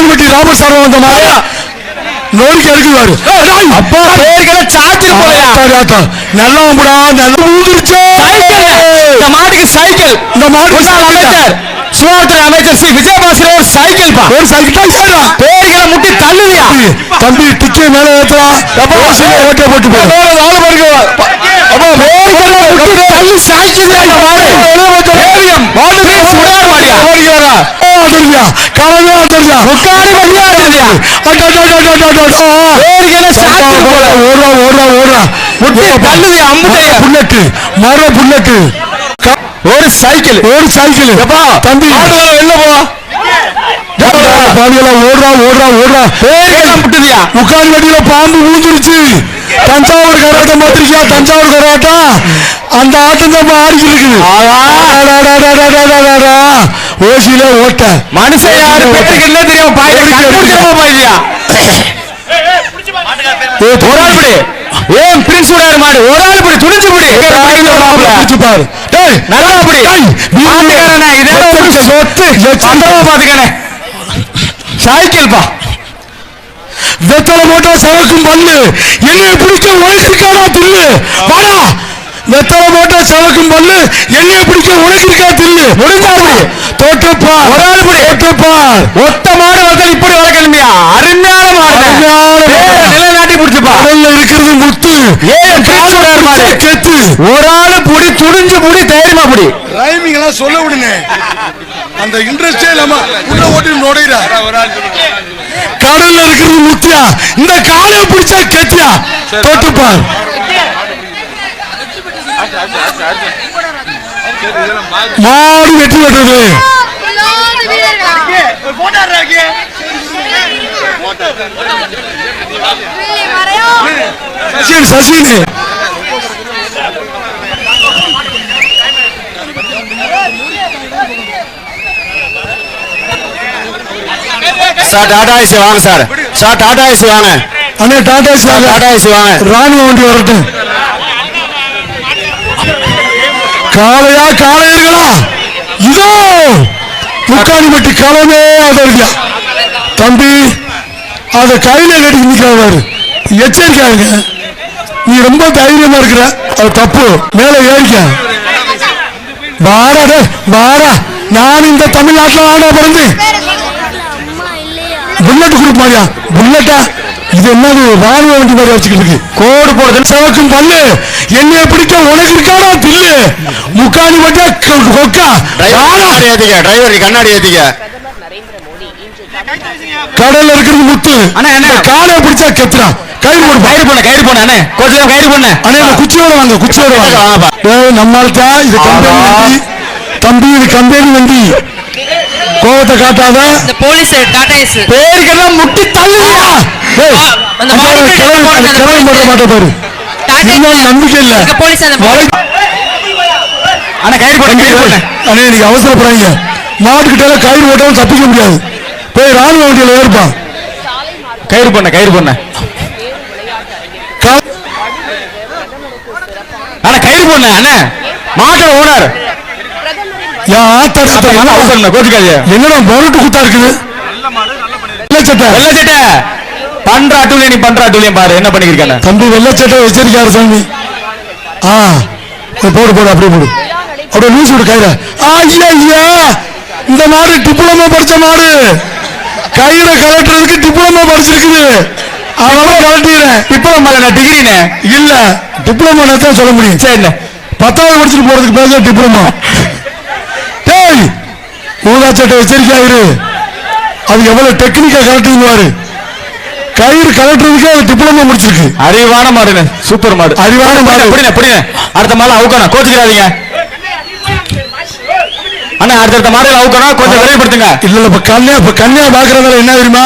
முக்கால்பட்டி ராமசாரம் வந்த மாதிரி நோடிக்கு எடுக்குவாரு அப்பா. பேர்களை சாத்திட்டு போயா நல்லா முடா நல்லா ஊந்துருச்சு இந்த மாட்டுக்கு சைக்கிள். இந்த மாடு முன்னாள் அமைச்சர். சுகாதார அமைச்சர் ஸ்ரீ விஜயபாஸ்கர் ஒரு சைக்கிள் பா. ஒரு சைக்கிள். தான் பேர்களை முட்டி தள்ளுவியா? தம்பி டிக்கி மேல ஏத்தலாம் ஓட்டே போட்டு போ. அப்பா புல்லட்டு மர புல்லட்டு. ஒரு சைக்கிள். ஒரு சைக்கிள். தம்பி. வெளில போ. பாவிகளா ஓடுறா ஓடுறா ஓடுறா. முட்டுதியா முக்கால் வண்டியில பாம்பு ஊந்துருச்சு தஞ்சாவூர் கராட்டம் பார்த்திருக்கியா? தஞ்சாவூர் கராட்டம் அந்த ஆட்டம் தான் ஆடிக்கிட்டு இருக்குது. ஓசியில ஓட்ட. மனுஷன் யாரு? பேருக்கு என்ன தெரியும் ஏ, ஒரு ஆள் பிடி. ஏன் பிரின்ஸ் விடாரு மாடு? ஒரு ஆள் பிடி துணிச்சு பிடி. பிடிச்சு பாரு. டேய், நல்லா பிடி. மாட்டுக்காரனே இதே சொத்து சந்தமா பாத்துக்கணே சைக்கிள் பா வெத்தலை போட்டா சவக்கும் பல்லு. பிடிக்க உனக்கு இருக்காடா தில்லு வாடா. வெத்தலை போட்டா சவக்கும் பல்லு என்னைய பிடிக்க உனக்கு இருக்கா தில்லு. முடிஞ்சாது தோட்டப்பா ஒரு ஆள் பிடி தோட்டப்பா ஒத்த மாடு வளர்த்தல் இப்படி வளர்க்கணுமியா அருமையான மாடு. நிலைநாட்டி பிடிச்சுப்பா. கடல்ல இருக்கிறது முத்து. ஏன் மாடு. கெத்து. ஒரு ஆளு புடி துணிஞ்சு புடி தைரியமா புடி. ரைமிங் எல்லாம் சொல்ல விடுங்க அந்த இன்ட்ரெஸ்டே இல்லாம உள்ள ஓட்டி நுழையிறா. கடல்ல இருக்கிறது முத்தியா? இந்த காலை பிடிச்சா கெத்தியா? தொட்டுப்பார். மாடு வெட்டி வெட்டுறது சசின் சசின். சார் டாடா ஏசி வாங்க சார். சார் டாடா ஏசி வாங்க. அண்ணே Tata sir sir Tata AC வாங்க. ராணுவ வண்டி வரட்டும். காளையா காளையர்களா? இதோ முக்காணிப்பட்டி களமே அதற்கா தம்பி அத கையில கட்டி நிக்கிறாரு எச்சரிக்காருங்க நீ ரொம்ப தைரியமா இருக்கிற. அது தப்பு. மேல ஏறிக்க. வாடா வாடா. நான் இந்த தமிழ்நாட்டில் ஆடா பிறந்து புல்லட் மாதிரியா? புல்லட்டா இது என்னது? ராணுவ வண்டி மாதிரி வச்சுக்கிட்டு இருக்கு. கோடு போடுறது சவக்கும் பல்லு. என்னைய பிடிக்க உனக்கு இருக்காடா தில்லு. முக்காணி கொ- கொக்கா. ஏத்திக்க டிரைவர் கண்ணாடி ஏத்திக்க. கடல்ல இருக்கிறது முத்து. அண்ணா. இந்த காலை பிடிச்சா கெத்துறான் கயிறு போடு கயிறு பண்ண கயிறு பண்ண அண்ணே. கொஞ்சம் கயிறு பண்ண அண்ணே குச்சியோட வாங்க குச்சியோட வாங்க. நம்மள்ட்ட இது கம்பெனி. வண்டி. தம்பி இது கம்பெனி வண்டி. கோவத்தை காட்டாத. இந்த போலீஸ் டாடா பேருக்கெல்லாம் முட்டி தள்ளுவியா ஏய், ஆ, அந்த அந்த மாடு கிழமை- கிட்ட அந்த போடுறது, கிழமை போட மாட்டே பாரு டாடா இருந்தாலும் நம்பிக்கை இல்ல நீங்க அவசரப்படுறீங்க மாட்டுக்கிட்ட கயிறு ஓட்டாலும் தப்பிக்க முடியாது போய் ராணுவ வண்டியில ஏறுப்பான் கயிறு பண்ண கயிறு பண்ண அண்ணா கயிறு பண்ண அண்ணே மாட்டோட ஓனர் என்னடா மொரட்டு குத்தா இருக்குது வெள்ளச்சட்டை வெள்ளச்சட்டை பண்ற அட்டூழியம் நீ பண்ற அட்டூழியம் பாரு. என்ன பண்ணிருக்கானே தம்பி வெள்ளச்சட்டை வச்சிருக்காரு சாமி. ஆ போடு போடு அப்படியே போடு. அப்படியே லூஸ் விடு கயிற. ஐயா ஐயா இந்த மாடு டிப்ளமோ படிச்ச மாடு. கயிறை கலட்டுறதுக்கு டிப்ளமோ படிச்சிருக்குது. அதனால கலட்டிடுறேன் டிப்ளமா நான் டிகிரினே இல்ல டிப்ளமோ தான் சொல்ல முடியும். சரிண்ணே பத்தாவது படிச்சுட்டு போறதுக்கு பேச டிப்ளமோ டேய் ஊதா சட்டை வச்சிருக்காரு அது எவ்வளவு டெக்னிக்கா கலட்டுவாரு கயிறு கலட்டுறதுக்கு அது டிப்ளமோ முடிச்சிருக்கு. அறிவான மாடுண்ணே சூப்பர் மாடு. அறிவான மாடு. புடினே புடினே அடுத்த மாலை அவுக்கணும் கோச்சுக்கிறாதீங்க அண்ணா அடுத்தடுத்த மாடுகள் அவுக்கணும் கொஞ்சம் விரைவுபடுத்துங்க. இல்ல இல்ல இப்ப கண்ணையா இப்ப கண்ணையா பாக்குறதால என்ன தெரியுமா?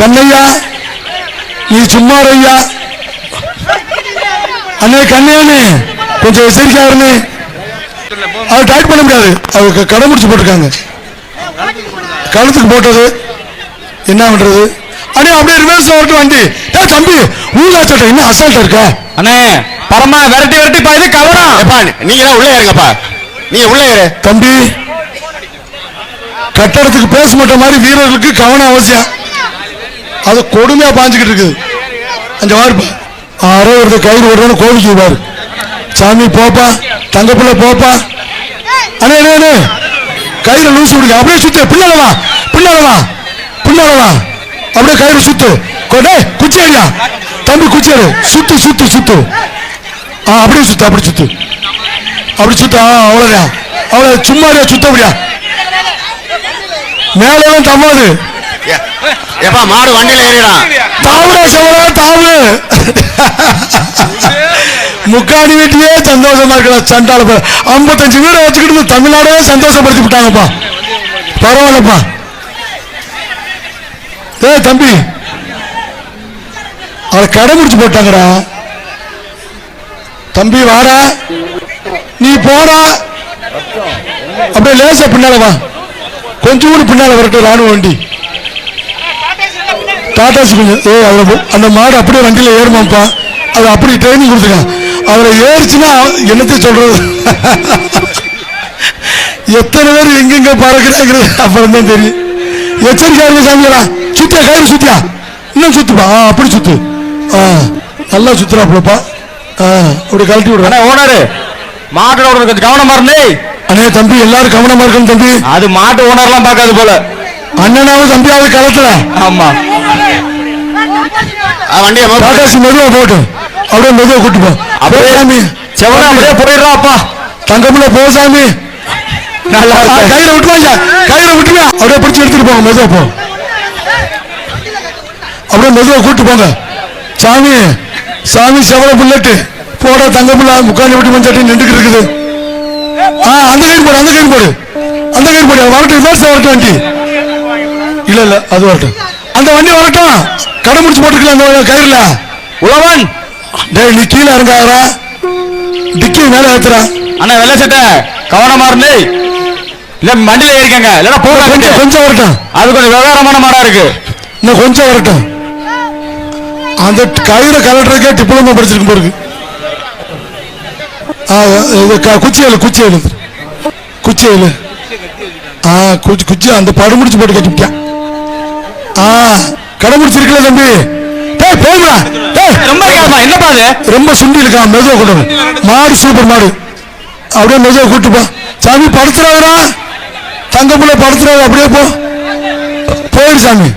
கண்ணையா? நீ சும்மா ஐயா அண்ணே கண்ணையானே கொஞ்சம் எச்சரிக்கையாருன்னு அது டைட் பண்ண முடியாது. அது க- கடை முடிச்சு போட்டிருக்காங்க. கழுத்துக்கு போட்டது என்ன பண்றது? அண்ணே அப்படியே ரிவர்ஸ் ஓட்டு வண்டி. ஏ தம்பி ஊதா சட்டை என்ன அசால்ட்டா இருக்கா? அண்ணே பரமா விரட்டி விரட்டி பா இது கவனம் எப்பா நீங்க தான் உள்ள ஏறுங்கப்பா. நீங்க உள்ள ஏறு. தம்பி கட்டடத்துக்கு பேச மாட்ட மாதிரி வீரர்களுக்கு கவனம் அவசியம். அது கொடுமையா பாஞ்சுக்கிட்டு இருக்குது. அந்த வாருப்பா ஆரோ ஒருத்தர் கயிறு விடுறோன்னு கோவிக்கு பாரு. சாமி போப்பா. தங்கப்பிள்ளை போப்பா. அண்ணே அண்ணே அண்ணே. கயிறு லூசு விடுங்க. அப்படியே சுத்து. பின்னால வா. பின்னால வா. பின்னால வா. அப்படியே கயிறு சுத்து. கொண்டே குச்சி அடியா தம்பி குச்சி அடி சுத்து சுத்து சுத்து. ஆ அப்படியே சுத்து அப்படி சுத்து. அப்படி சுத்து ஆ அவ்வளோதான் அவ்வளோ சும்மா அடியா சுத்த அப்படியா? மேலே தம்மாது எப்பா மாடு வண்டியில ஏறிடான் தாவுடா சவரா தாவு முக்காடி வீட்டிலே சந்தோஷமா இருக்கலாம் சண்டால ஐம்பத்தஞ்சு வீடு வச்சுக்கிட்டு தமிழ்நாடே சந்தோஷப்படுத்தி விட்டாங்கப்பா பரவாயில்லப்பா. ஏய் தம்பி. அவரை கடை முடிச்சு போட்டாங்கடா. தம்பி வாடா. நீ போடா. அப்படியே லேசா பின்னால வா. கொஞ்சம் கூட பின்னால வரட்டும் ராணுவ வண்டி. டாட்டாஸ் கொஞ்சம் ஏ அந்த மாடு அப்படியே வண்டியில் ஏறுமாப்பா அது அப்படி ட்ரைனிங் கொடுத்துருக்கான் அவரை ஏறிச்சுன்னா என்னத்தை சொல்றது? எத்தனை பேர் எங்கெங்க பறக்கிறாங்கிறது அப்புறம் தான் தெரியும். எச்சரிக்கையா இருங்க சாமியாரா சுத்தியா கயிறு சுத்தியா இன்னும் சுத்துப்பா. ஆ அப்படி சுத்து. ஆ நல்லா சுத்துறாப்புலப்பா ஆ அப்படி கழட்டி விடுறேன் ஓனரு மாட்டோட கொஞ்சம் கவனமா இருந்தே அண்ணே தம்பி எல்லாரும் கவனமா இருக்கணும் தம்பி. அது மாட்டு ஓனர்லாம் பார்க்காது போல. அண்ணனாவது தம்பியாவது களத்துல ஆமா. வண்டியை மெதுவா போட்டு. அப்படியே மெதுவா கூட்டு போ. அப்படியே சாமி. செவனா அப்படியே போயிடுறா அப்பா தங்கமுல போ சாமி. நல்லா ஆ, இருக்கு கயிறை விட்டுவாங்க கயிறை விட்டுருங்க. அப்படியே பிடிச்சி எடுத்துட்டு போங்க மெதுவா போ. அப்படியே மெதுவா கூட்டு போங்க. சாமி சாமி செவல புல்லட்டு போட தங்க புள்ள முக்காணி விட்டு மஞ்சாட்டி நின்றுட்டு இருக்குது. ஆ அந்த கயிறு போடு அந்த கயிறு போடு. அந்த கயிறு போடு வரட்டும் ரிவர்ஸ் வரட்டும் வண்டி இல்ல இல்ல அது வரட்டும். அந்த வண்டி வரட்டும். கடை முடிச்சு போட்டுக்கலாம் அந்த கயிறுல? உழவன். டேய் நீ கீழே இறங்காதடா. டிக்கி மேல ஏத்துறா அண்ணா வெள்ளை சட்டை. கவனமா இருந்து. இல்ல வண்டியில ஏறிக்கங்க. இல்லன்னா போகாதீங்க. கொஞ்சம் கொஞ்சம் வரட்டும். அது கொஞ்சம் விவகாரமான மாடா இருக்கு. இன்னும் கொஞ்சம் வரட்டும். அந்த கயிறை கலட்டுறதுக்கே டிப்ளமோ படிச்சிருக்கும் போருக்கு குச்சி ஏழு குச்சி ஏழு குச்சி ஏழு ஆ குச்சி குச்சி அந்த படு முடிச்சு போட்டு கட்டிவிட்டான் ஆ கடை முடிச்சிருக்கல தம்பி? டேய் போய்மா டேய். ரொம்ப என்னப்பா அது? ரொம்ப சுண்டி இருக்கான் மெதுவா கொண்டு. மாடு சூப்பர் மாடு. அப்படியே மெதுவா கூட்டு போ. சாமி படுத்துறாதடா. தங்கப்புல படுத்துறாரு அப்படியே போ. போயிடு சாமி.